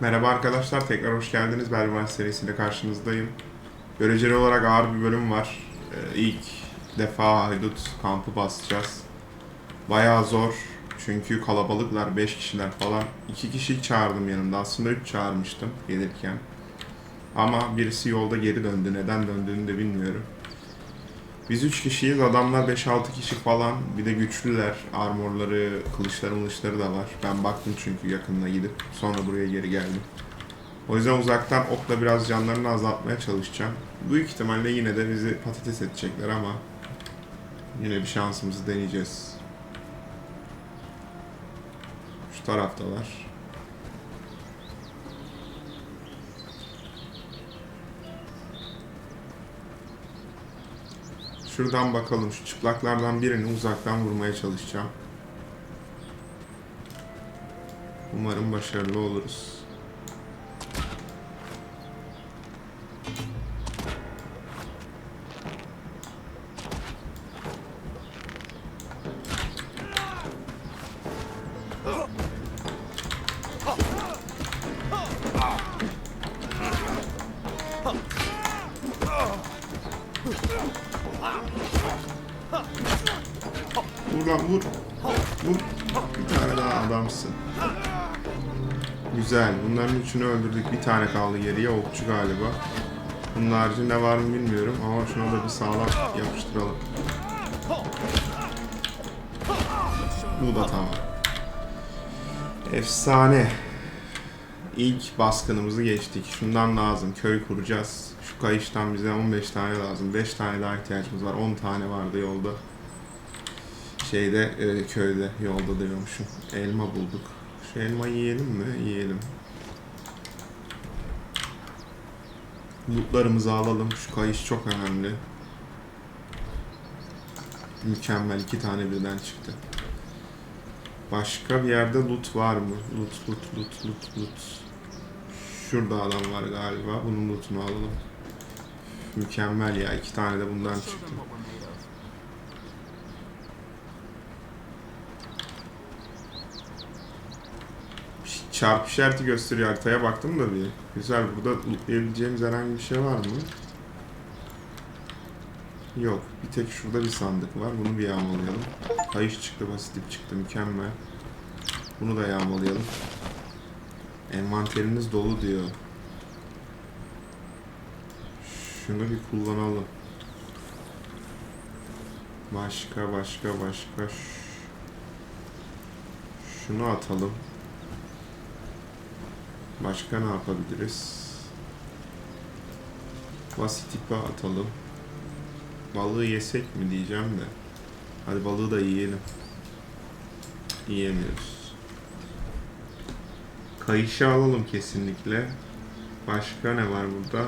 Merhaba arkadaşlar, tekrar hoş geldiniz. Belvan serisiyle karşınızdayım. Göreceli olarak ağır bir bölüm var. Ee, ilk defa haydut kampı basacağız. Bayağı zor. Çünkü kalabalıklar, 5 kişiler falan. 2 kişi çağırdım yanımda. Aslında 3 çağırmıştım gelirken. Ama birisi yolda geri döndü. Neden döndüğünü de bilmiyorum. Biz 3 kişiyiz. Adamlar 5-6 kişi falan. Bir de güçlüler. Armorları, kılıçları, mılıçları da var. Ben baktım çünkü yakınına gidip. Sonra buraya geri geldim. O yüzden uzaktan okla biraz canlarını azaltmaya çalışacağım. Büyük ihtimalle yine de bizi patates edecekler ama yine bir şansımızı deneyeceğiz. Şu taraftalar. Şuradan bakalım. Şu çıplaklardan birini uzaktan vurmaya çalışacağım. Umarım başarılı oluruz. Vur lan vur. Vur. Bir tane daha adamsın. Güzel. Bunların üçünü öldürdük. Bir tane kaldı geriye. Okçu galiba. Bunun harici ne var mı bilmiyorum ama şuna da bir sağlam yapıştıralım. Bu da tamam. Efsane. İlk baskınımızı geçtik. Şundan lazım. Köy kuracağız. Şu kayıştan bize 15 tane lazım. 5 tane daha ihtiyacımız var. 10 tane vardı yolda şeyde e, köyde yolda diyormuşum. Elma bulduk. Şu elmayı yiyelim mi? Yiyelim. Lootlarımızı alalım. Şu kayış çok önemli. Mükemmel. iki tane birden çıktı. Başka bir yerde loot var mı? Loot, loot, loot, loot, loot. Şurada adam var galiba. Bunun lootunu alalım. Mükemmel ya. iki tane de bundan çıktı. Çarpı işareti gösteriyor haritaya baktım da bir. Güzel burada lootlayabileceğimiz herhangi bir şey var mı? Yok. Bir tek şurada bir sandık var. Bunu bir yağmalayalım. Kayış çıktı, basitip çıktı. Mükemmel. Bunu da yağmalayalım. Envanteriniz dolu diyor. Şunu bir kullanalım. Başka, başka, başka. Şunu atalım. Başka ne yapabiliriz? Basit ipi atalım. Balığı yesek mi diyeceğim de. Hadi balığı da yiyelim. Yiyemiyoruz. Kayışı alalım kesinlikle. Başka ne var burada?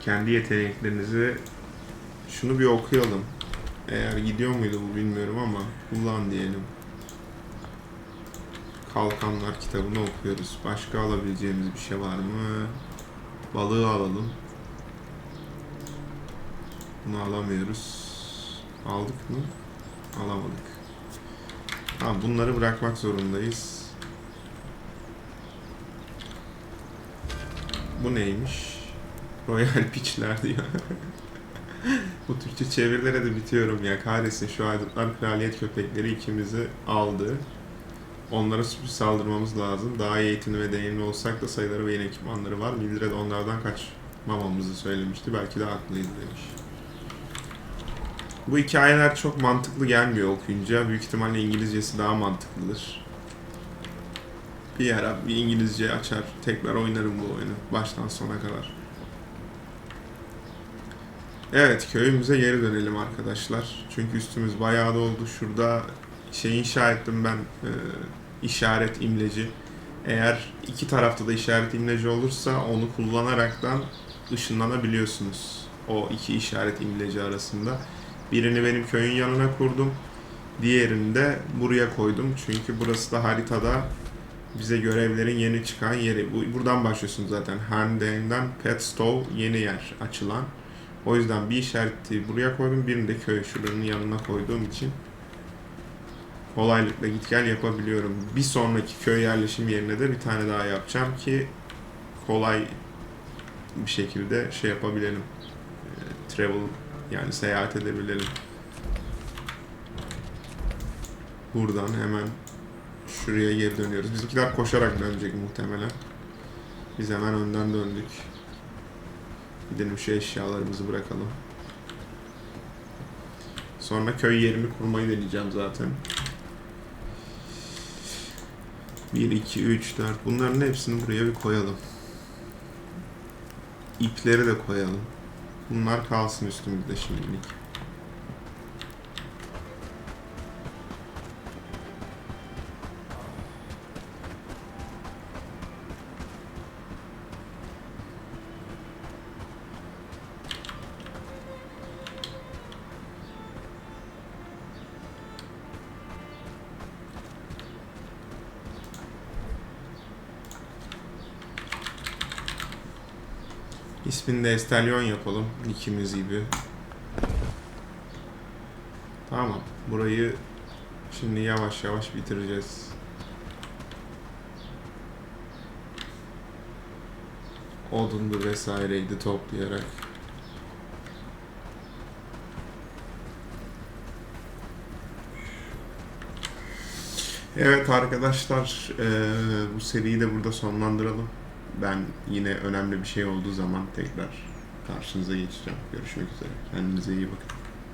Kendi yeteneklerinizi şunu bir okuyalım. Eğer gidiyor muydu bu bilmiyorum ama kullan diyelim. Kalkanlar kitabını okuyoruz. Başka alabileceğimiz bir şey var mı? Balığı alalım. Bunu alamıyoruz. Aldık mı? Alamadık. Tamam bunları bırakmak zorundayız. Bu neymiş? Royal Piçler diyor. Bu Türkçe çevirilere de bitiyorum ya. Kahretsin şu aydınlar kraliyet köpekleri ikimizi aldı. Onlara sürpriz saldırmamız lazım. Daha iyi eğitimli ve deneyimli olsak da sayıları ve yeni ekipmanları var. Mildred onlardan kaçmamamızı söylemişti. Belki de haklıydı demiş. Bu hikayeler çok mantıklı gelmiyor okuyunca. Büyük ihtimalle İngilizcesi daha mantıklıdır. Bir ara bir İngilizce açar. Tekrar oynarım bu oyunu. Baştan sona kadar. Evet köyümüze geri dönelim arkadaşlar. Çünkü üstümüz bayağı doldu. Şurada şey inşa ettim ben e, işaret imleci. Eğer iki tarafta da işaret imleci olursa onu kullanaraktan ışınlanabiliyorsunuz. O iki işaret imleci arasında. Birini benim köyün yanına kurdum. Diğerini de buraya koydum. Çünkü burası da haritada bize görevlerin yeni çıkan yeri. Bu, buradan başlıyorsunuz zaten. Handen'den Petstow yeni yer açılan. O yüzden bir işareti buraya koydum. Birini de köy şuranın yanına koyduğum için kolaylıkla git gel yapabiliyorum. Bir sonraki köy yerleşim yerine de bir tane daha yapacağım ki kolay bir şekilde şey yapabilelim. Ee, Travel yani seyahat edebilelim. Buradan hemen şuraya geri dönüyoruz. Bizimkiler koşarak dönecek muhtemelen. Biz hemen önden döndük. Gidelim şu eşyalarımızı bırakalım. Sonra köy yerimi kurmayı deneyeceğim zaten. 1, 2, 3, 4. Bunların hepsini buraya bir koyalım. İpleri de koyalım. Bunlar kalsın üstümüzde şimdilik. İsmini de Estelyon yapalım. ikimiz gibi. Tamam. Burayı şimdi yavaş yavaş bitireceğiz. Odundu vesaireydi toplayarak. Evet arkadaşlar eee, bu seriyi de burada sonlandıralım. Ben yine önemli bir şey olduğu zaman tekrar karşınıza geçeceğim. Görüşmek üzere. Kendinize iyi bakın.